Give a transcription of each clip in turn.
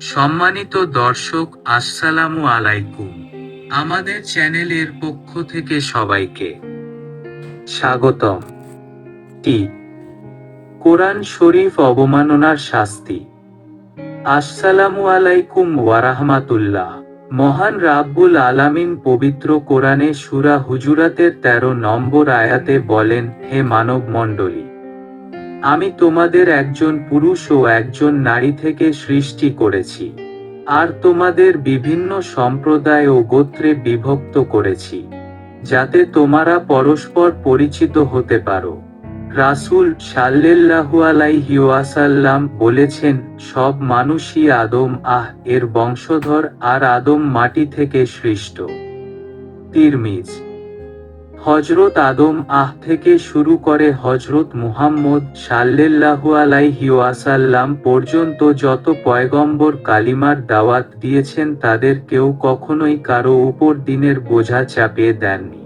সম্মানিত দর্শক, আসসালামু আলাইকুম। আমাদের চ্যানেলের পক্ষ থেকে সবাইকে স্বাগতম। টি কোরআন শরীফ অবমাননার শাস্তি। আসসালামু আলাইকুম ওয়ারাহমাতুল্লাহ মহান রাব্বুল আলামিন পবিত্র কোরআনে সুরা হুজুরাতের তেরো নম্বর আয়াতে বলেন, হে মানব মণ্ডলী আমি তোমাদের একজন পুরুষ ও একজন নারী থেকে সৃষ্টি করেছি, আর তোমাদের বিভিন্ন সম্প্রদায় ও গোত্রে বিভক্ত করেছি, যাতে তোমরা পরস্পর পরিচিত হতে পারো। রাসূল সাল্লাল্লাহু আলাইহি ওয়াসাল্লাম বলেছেন, সব মানুষই আদম, আহ, এর বংশধর, আর আদম মাটি থেকে সৃষ্ট। তিরমিজ হজরত আদম আহ থেকে শুরু করে হজরত মুহাম্মদ সাল্লাল্লাহু আলাইহি ওয়াসাল্লাম পর্যন্ত যত পয়গম্বর কালিমার দাওয়াত দিয়েছেন তাদের কেউ কখনোই কারও উপর দিনের বোঝা চাপিয়ে দেননি।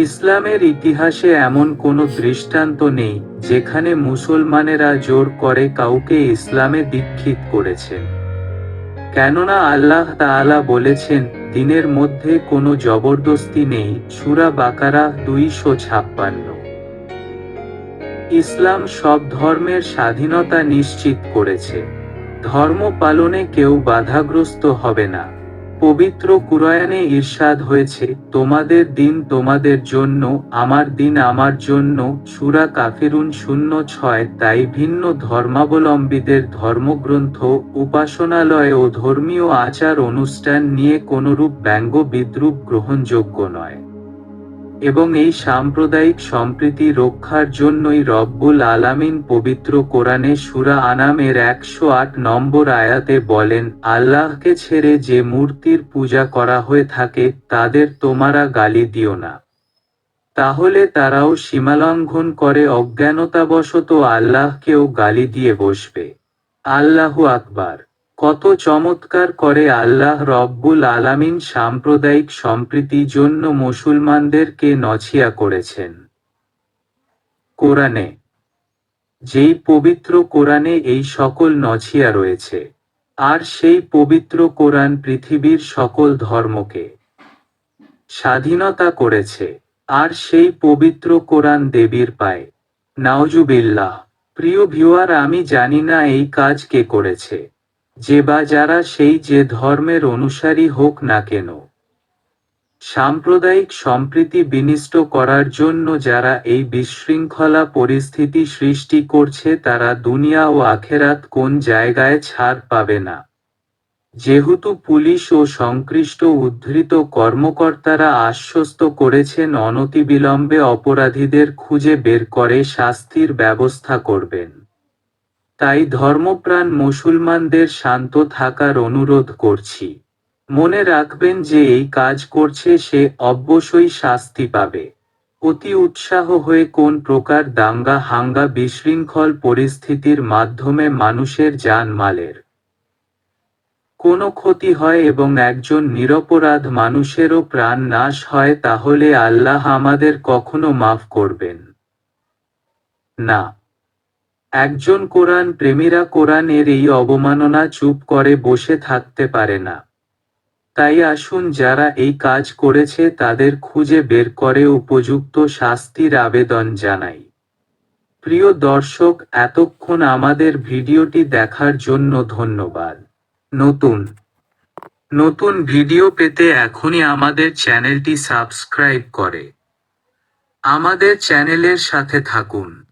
ইসলামের ইতিহাসে এমন কোনো দৃষ্টান্ত নেই যেখানে মুসলমানেরা জোর করে কাউকে ইসলামে দীক্ষিত করেছেন। কেননা আল্লাহ তাআলা বলেছেন দিনের মধ্যে কোনো জবরদস্তি নেই, সুরা বাকারা দুইশো ছাপ্পান্ন। ইসলাম সব ধর্মের স্বাধীনতা নিশ্চিত করেছে। ধর্ম পালনে কেউ বাধাগ্রস্ত হবে না। পবিত্র কুরআনে ঈর্ষাদ হয়েছে, তোমাদের দিন তোমাদের জন্য, আমার দিন আমার জন্য, সুরা কাফিরুন শূন্য ছয়, তাই ভিন্ন ধর্মাবলম্বীদের ধর্মগ্রন্থ, উপাসনালয় ও ধর্মীয় আচার অনুষ্ঠান নিয়ে কোনরূপ ব্যঙ্গ বিদ্রুপ গ্রহণযোগ্য নয়। এবং এই সাম্প্রদায়িক সম্প্রীতি রক্ষার জন্যই রব্বুল আলামিন পবিত্র কোরআনে সুরা আনামের একশো আট নম্বর আয়াতে বলেন, আল্লাহকে ছেড়ে যে মূর্তির পূজা করা হয়ে থাকে, তাদের তোমারা গালি দিও না। তাহলে তারাও সীমালঙ্ঘন করে অজ্ঞানতাবশত আল্লাহকেও গালি দিয়ে বসবে। আল্লাহু আকবার। কত চমৎকার করে আল্লাহ রব্বুল আলামিন সাম্প্রদায়িক সম্প্রীতি জন্য মুসলমানদেরকে নছিয়া করেছেন। কোরআনে, যেই পবিত্র কোরআনে এই সকল নছিয়া রয়েছে, আর সেই পবিত্র কোরআন পৃথিবীর সকল ধর্মকে স্বাধীনতা করেছে, আর সেই পবিত্র কোরআন দেবীর পায়। নাওজুবিল্লাহ প্রিয় ভিউয়ার, আমি জানি না এই কাজ কে করেছে। যে বা যারা সেই যে ধর্মের অনুসারী হোক না কেন। সাম্প্রদায়িক সম্প্রীতি বিনিষ্ট করার জন্য যারা এই বিশৃঙ্খলা পরিস্থিতি সৃষ্টি করছে তারা দুনিয়া ও আখেরাত কোন জায়গায় ছাড় পাবে না। যেহেতু পুলিশ ও সংশ্লিষ্ট উদ্ধৃত কর্মকর্তারা আশ্বস্ত করেছেন অনতিবিলম্বে অপরাধীদের খুঁজে বের করে শাস্তির ব্যবস্থা করবেন। তাই ধর্মপ্রাণ মুসলমানদের শান্ত থাকার অনুরোধ করছি। মনে রাখবেন যে এই কাজ করছে সে অবশ্যই শাস্তি পাবে। অতি উৎসাহ হয়ে কোন প্রকার দাঙ্গা হাঙ্গা বিশৃঙ্খল পরিস্থিতির মাধ্যমে মানুষের জানমালের কোনো ক্ষতি হয় এবং একজন নিরপরাধ মানুষেরও প্রাণ নাশ হয়, তাহলে আল্লাহ আমাদের কখনো মাফ করবেন না। একজন কোরআন প্রেমীরা কোরআনের এই অবমাননা চুপ করে বসে থাকতে পারে না। তাই আসুন যারা এই কাজ করেছে তাদের খুঁজে বের করে উপযুক্ত শাস্তির আবেদন জানাই। প্রিয় দর্শক, এতক্ষণ আমাদের ভিডিওটি দেখার জন্য ধন্যবাদ। নতুন নতুন ভিডিও পেতে এখনই আমাদের চ্যানেলটি সাবস্ক্রাইব করে। আমাদের চ্যানেলের সাথে থাকুন।